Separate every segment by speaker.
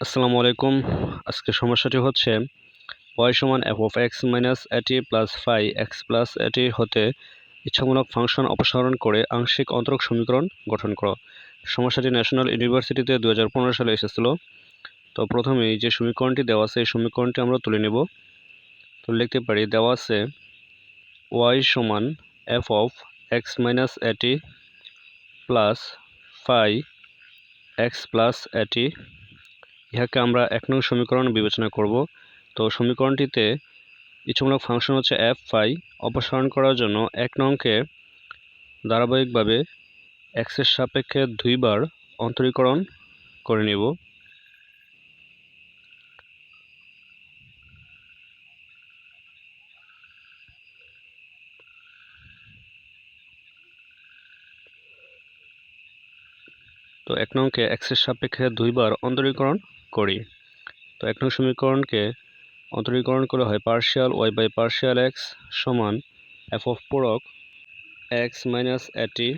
Speaker 1: আসসালামু আলাইকুম। আজকে সমস্যাটি হচ্ছে ওয়াই সমান f of x minus at plus phi x plus at হতে ইচ্ছামূলক ফাংশন অপসারণ করে আংশিক অন্তরক সমীকরণ গঠন করো। সমস্যাটি ন্যাশনাল ইউনিভার্সিটিতে দু হাজার পনেরো সালে এসেছিল। তো প্রথমেই যে সমীকরণটি দেওয়া আছে, এই সমীকরণটি আমরা তুলে নেব। তো লিখতে পারি, দেওয়া আছে ওয়াই সমান F of X minus at plus phi X plus at ইহাকে আমরা এক নং সমীকরণ বিবেচনা করব। তো সমীকরণটিতে ইচ্ছামূলক ফাংশন হচ্ছে এফ ফাই অপসারণ করার জন্য এক নংকে ধারাবাহিকভাবে এক্সের সাপেক্ষে দুইবার অন্তরীকরণ করে নিব। তো এক নংকে এক্সের সাপেক্ষে দুইবার অন্তরীকরণ করি। তো এক নং সমীকরণকে অন্তরীকরণ করা হয় partial y by partial x সমান F of পোড়ক x minus at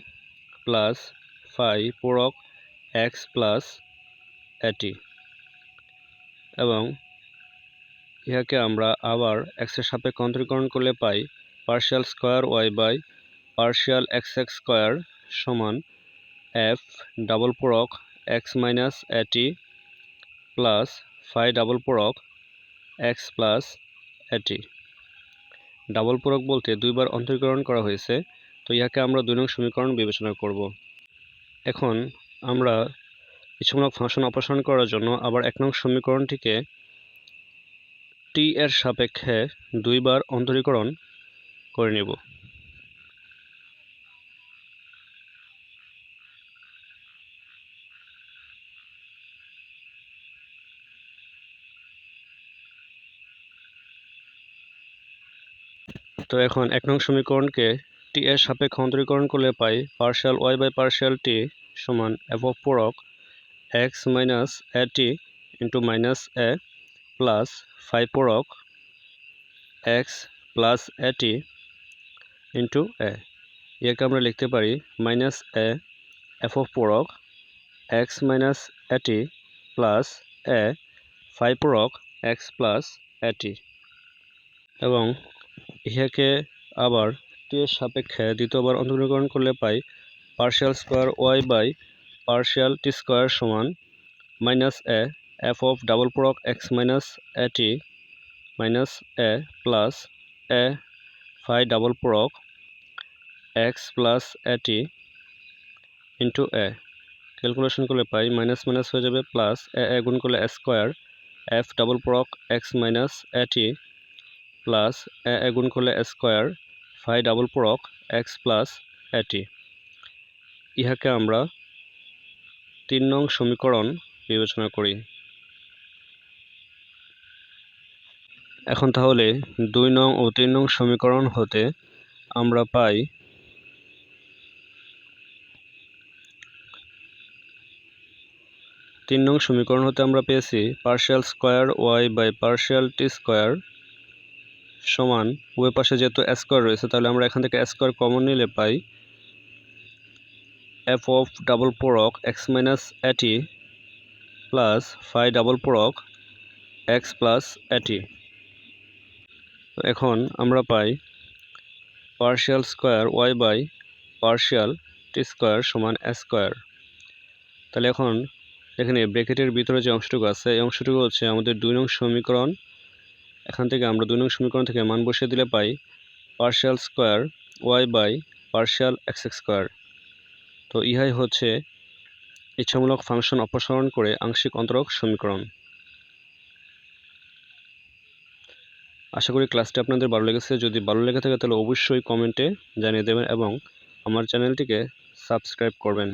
Speaker 1: plus phi পোড়ক x plus এটি এবং ইহাকে আমরা আবার এক্সের সাপেক্ষে অন্তরীকরণ করলে পাই partial square y by partial x x square সমান f double পোড়ক x minus at plus phi double পোড়ক x plus এটি। ডাবল পোড়ক বলতে দুইবার অন্তরীকরণ করা হয়েছে, তো ইহাকে আমরা দুই নং সমীকরণ বিবেচনা করব। এখন আমরা ইচ্ছামূলক ফাংশন অপসারণ করার জন্য আবার এক নং সমীকরণটিকে টি এর সাপেক্ষে দুইবার অন্তরীকরণ করে নেব। তো এখন এক নং সমীকরণকে টি এর সাপেক্ষে অন্তরীকরণ করলে পাই partial y by partial t সমান F of পোরক x minus a t into minus a plus phi পোরক x plus a t into a ইয়াকে আমরা লিখতে পারি minus a f পোরক x minus a t plus a phi পোরক x plus a t এবং ইহাকে আবার t এর সাপেক্ষে দ্বিতীয়বার অন্তর্গীকরণ করলে পাই partial square y by partial t square সমান minus a f of double প্রক x minus a t minus a plus a phi double প্রক x plus a t into a calculation করলে পাই মাইনাস মাইনাস হয়ে যাবে plus a a গুণ করলে square f double প্রক x minus a t plus a গুণ করলে square phi double প্রক x plus এটি ইহাকে আমরা তিন নং সমীকরণ বিবেচনা করি। এখন তাহলে দুই নং ও তিন নং সমীকরণ হতে আমরা পাই তিন নং সমীকরণ হতে আমরা পেয়েছি partial square y by partial t square সমান, উভয় পাশে যেহেতু স্কোয়ার রয়েছে, তাহলে আমরা এখান থেকে স্কোয়ার কমন নিলে পাই f of double পোরক x minus at plus phi double পোরক x plus এটি এখন আমরা পাই partial square y by partial t square সমান স্কোয়ার তাহলে এখন এখানে ব্রেকেটের ভিতরে যে অংশটুকু আছে, এই অংশটুকু হচ্ছে আমাদের দুই নং সমীকরণ এখান থেকে আমরা দুই নং সমীকরণ থেকে মান বসিয়ে দিলে পাই partial square y by partial x square তো ইহাই হচ্ছে ইচ্ছামূলক ফাংশন অপসারণ করে আংশিক অন্তরক সমীকরণ। আশা করি ক্লাসটি আপনাদের ভালো লেগেছে। যদি ভালো লেগে থাকে তাহলে অবশ্যই কমেন্টে জানিয়ে দেবেন এবং আমার চ্যানেলটিকে সাবস্ক্রাইব করবেন।